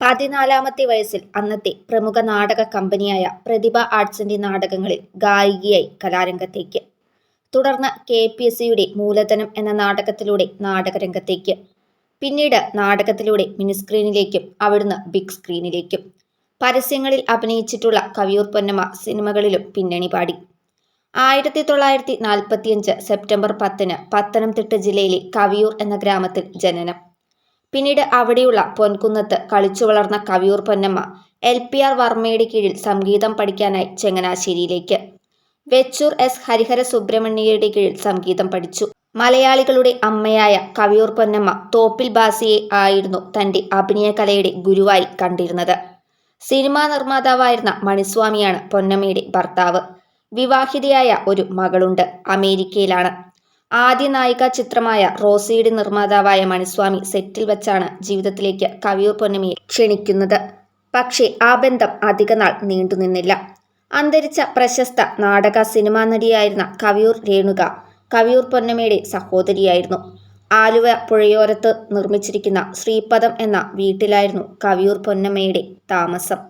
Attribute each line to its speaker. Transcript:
Speaker 1: പതിനാലാമത്തെ വയസ്സിൽ അന്നത്തെ പ്രമുഖ നാടക കമ്പനിയായ പ്രതിഭ ആർട്സിന്റെ നാടകങ്ങളിൽ ഗായികയായി കലാരംഗത്തേക്ക്. തുടർന്ന് കെ പി എസ് സിയുടെ മൂലധനം എന്ന നാടകത്തിലൂടെ നാടകരംഗത്തേക്ക്. പിന്നീട് നാടകത്തിലൂടെ മിനിസ്ക്രീനിലേക്കും അവിടുന്ന് ബിഗ് സ്ക്രീനിലേക്കും. പരസ്യങ്ങളിൽ അഭിനയിച്ചിട്ടുള്ള കവിയൂർ പൊന്നമ്മ സിനിമകളിലും പിന്നണി പാടി. ആയിരത്തി തൊള്ളായിരത്തി നാൽപ്പത്തിയഞ്ച് സെപ്റ്റംബർ പത്തിന് പത്തനംതിട്ട ജില്ലയിലെ കവിയൂർ എന്ന ഗ്രാമത്തിൽ ജനനം. പിന്നീട് അവിടെയുള്ള പൊൻകുന്നത്ത് കളിച്ചു വളർന്ന Kaviyoor Ponnamma L P R വർമ്മയുടെ കീഴിൽ സംഗീതം പഠിക്കാനായി ചങ്ങനാശ്ശേരിയിലേക്ക്. വെച്ചൂർ എസ്. ഹരിഹര സുബ്രഹ്മണ്യയുടെ കീഴിൽ സംഗീതം പഠിച്ചു. മലയാളികളുടെ അമ്മയായ കവിയൂർ പൊന്നമ്മ തോപ്പിൽ ബാസിയെ ആയിരുന്നു തന്റെ അഭിനയകലയുടെ ഗുരുവായി കണ്ടിരുന്നത്. സിനിമാ നിർമ്മാതാവായിരുന്ന മണിസ്വാമിയാണ് പൊന്നമ്മയുടെ ഭർത്താവ്. വിവാഹിതയായ ഒരു മകളുണ്ട്. അമേരിക്കയിലാണ്. ആദ്യ നായിക ചിത്രമായ റോസിയുടെ നിർമ്മാതാവായ മണിസ്വാമി സെറ്റിൽ വെച്ചാണ് ജീവിതത്തിലേക്ക് കവിയൂർ പൊന്നമിയെ ക്ഷണിക്കുന്നത്. പക്ഷേ ആ ബന്ധം അധികനാൾ നീണ്ടുനിന്നില്ല അന്തരിച്ച പ്രശസ്ത നാടക സിനിമാ നടിയായിരുന്ന കവിയൂർ രേണുക കവിയൂർ പൊന്നമ്മയുടെ സഹോദരിയായിരുന്നു. ആലുവ പുഴയോരത്ത് നിർമ്മിച്ചിരിക്കുന്ന ശ്രീപദം എന്ന വീട്ടിലായിരുന്നു കവിയൂർ പൊന്നമ്മയുടെ താമസം.